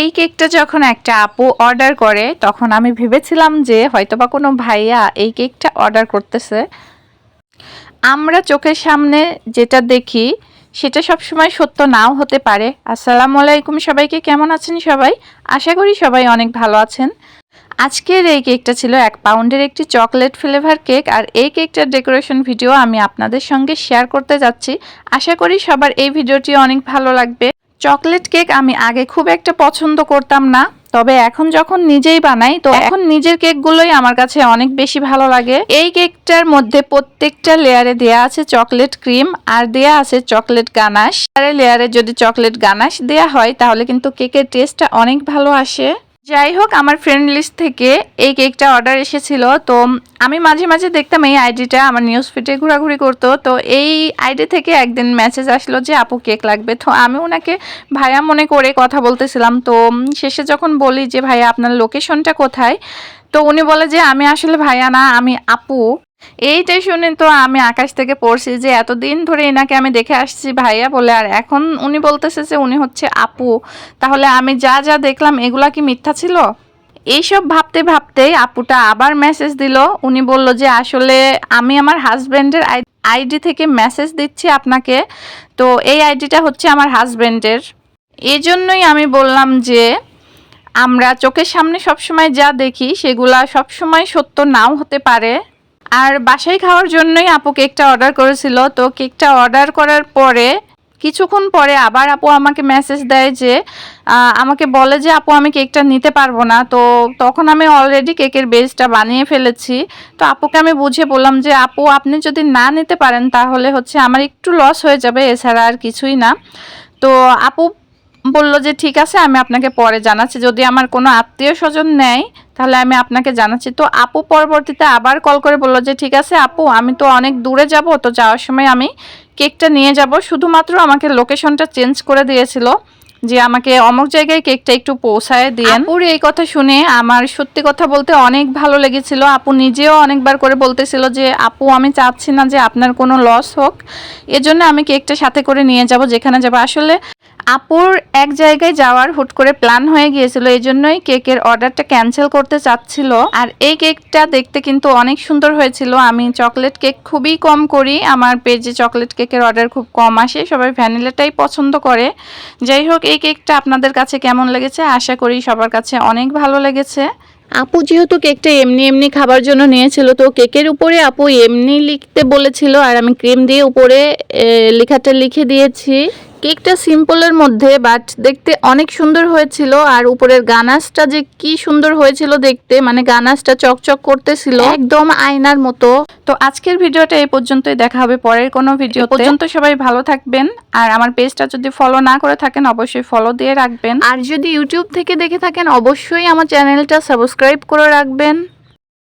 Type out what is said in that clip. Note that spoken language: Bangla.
এই কেকটা যখন একটা আপু অর্ডার করে, তখন আমি ভেবেছিলাম যে হয়তোবা কোনো ভাইয়া এই কেকটা অর্ডার করতেছে। আমরা চোখের সামনে যেটা দেখি, সেটা সবসময় সত্য নাও হতে পারে। আসসালামু আলাইকুম সবাইকে, কেমন আছেন সবাই? আশা করি সবাই অনেক ভালো আছেন। আজকের এই কেকটা ছিল এক পাউন্ডের একটি চকলেট ফ্লেভার কেক, আর এই কেকটার ডেকোরেশন ভিডিও আমি আপনাদের সঙ্গে শেয়ার করতে যাচ্ছি। আশা করি সবার এই ভিডিওটি অনেক ভালো লাগবে। চকলেট কেক আমি আগে খুব একটা পছন্দ করতাম না, তবে এখন যখন নিজেই বানাই, তো এখন নিজের কেকগুলোই আমার কাছে অনেক বেশি ভালো লাগে। এই কেকটার মধ্যে প্রত্যেকটা লেয়ারে দেয়া আছে চকলেট ক্রিম আর দেয়া আছে চকলেট গানাশ। লেয়ারে যদি চকলেট গানাশ দেয়া হয়, তাহলে কিন্তু কেকের টেস্টটা অনেক ভালো আসে। যাই হোক আমার ফ্রেন্ড লিস্ট থেকে এই কেকটা অর্ডার এসেছিল। তো আমি মাঝে মাঝে দেখতাম এই আইডিটা আমার নিউজ ফিটে ঘোরাঘুরি করতো। তো এই আইডি থেকে একদিন মেসেজ আসলো যে, আপু কেক লাগবে। তো আমি ওনাকে ভাইয়া মনে করে কথা বলতেছিলাম। তো শেষে যখন বলি যে, ভাইয়া, আপনার লোকেশনটা কোথায়? তো উনি বলে যে, আমি আসলে ভাইয়া না, আমি আপু। এইটাই শুনে তো আমি আকাশ থেকে পড়ছি যে এতদিন ধরে এনাকে আমি দেখে আসছি ভাইয়া বলে, আর এখন উনি বলতেছে যে উনি হচ্ছে আপু। তাহলে আমি যা যা দেখলাম, এগুলা কি মিথ্যা ছিল? এইসব ভাবতে ভাবতেই আপুটা আবার মেসেজ দিল। উনি বলল যে আসলে আমি আমার হাজব্যান্ডের আইডি থেকে মেসেজ দিচ্ছি আপনাকে। তো এই আইডিটা হচ্ছে আমার হাজব্যান্ডের এই জন্যই আমি বললাম যে আমরা চোখের সামনে সবসময় যা দেখি, সেগুলা সবসময় সত্য নাও হতে পারে। আর বাসায় খাওয়ার জন্যই আপু কেকটা অর্ডার করেছিল। তো কেকটা অর্ডার করার পরে, কিছুক্ষণ পরে আবার আপু আমাকে মেসেজ দেয় যে আমাকে বলে যে, আপু, আমি কেকটা নিতে পারব না। তো তখন আমি অলরেডি কেকের বেসটা বানিয়ে ফেলেছি। তো আপুকে আমি বুঝিয়ে বললাম যে, আপু, আপনি যদি না নিতে পারেন, তাহলে হচ্ছে আমার একটু লস হয়ে যাবে, এছাড়া আর কিছুই না। তো আপু বলল যে, ঠিক আছে, আমি আপনাকে পরে জানাচ্ছি। যদি আমার কোনো আত্মীয় স্বজন নেয় তাহলে আমি আপনাকে জানাচ্ছি। তো আপু পরবর্তীতে আবার কল করে বলল যে, ঠিক আছে, আপু, আমি তো অনেক দূরে যাব, তো যাওয়ার সময় আমি কেকটা নিয়ে যাব। শুধুমাত্র আমাকে লোকেশনটা চেঞ্জ করে দিয়েছিল যে, আমাকে অমুক জায়গায় কেকটা একটু পৌঁছায় দিয়ে আপুর এই কথা শুনে আমার সত্যি কথা বলতে অনেক ভালো লেগেছিল। আপু নিজেও অনেকবার করে বলতেছিল যে, আপু, আমি চাচ্ছি না যে আপনার কোনো লস হোক। এজন্য আমি কেকটা সাথে করে নিয়ে যাব, যেখানে যাব। আসলে আপুর এক জায়গায় যাওয়ার হুট করে প্ল্যান হয়ে গিয়েছিল, এই জন্যই কেকের অর্ডারটা ক্যান্সেল করতে চাচ্ছিল। আর এই কেকটা দেখতে কিন্তু অনেক সুন্দর হয়েছিল। আমি চকলেট কেক খুবই কম করি, আমার পেজে চকলেট কেকের অর্ডার খুব কম আসে, সবাই ভ্যানিলাটাই পছন্দ করে। যাই হোক, এই কেকটা আপনাদের কাছে কেমন লেগেছে? আশা করি সবার কাছে অনেক ভালো লেগেছে। আপু যেহেতু কেকটা এমনি এমনি খাবার জন্য নিয়েছিল, তো কেকের উপরে আপু এমনি লিখতে বলেছিল, আর আমি ক্রিম দিয়ে উপরে লেখাটা লিখে দিয়েছি। কেকটা সিম্পলের মধ্যে বাট দেখতে অনেক সুন্দর হয়েছিল আর উপরের গানাসটা যে কি সুন্দর হয়েছিল দেখতে মানে গানাসটা চকচক করতেছিল। একদম আয়নার মতো। তো আজকের ভিডিওটা এই পর্যন্তই দেখা হবে পরের কোনো ভিডিও পর্যন্ত সবাই ভালো থাকবেন আর আমার পেজটা যদি ফলো না করে থাকেন অবশ্যই ফলো দিয়ে রাখবেন। আর যদি ইউটিউব থেকে দেখে থাকেন অবশ্যই আমার চ্যানেলটা সাবস্ক্রাইব করে রাখবেন।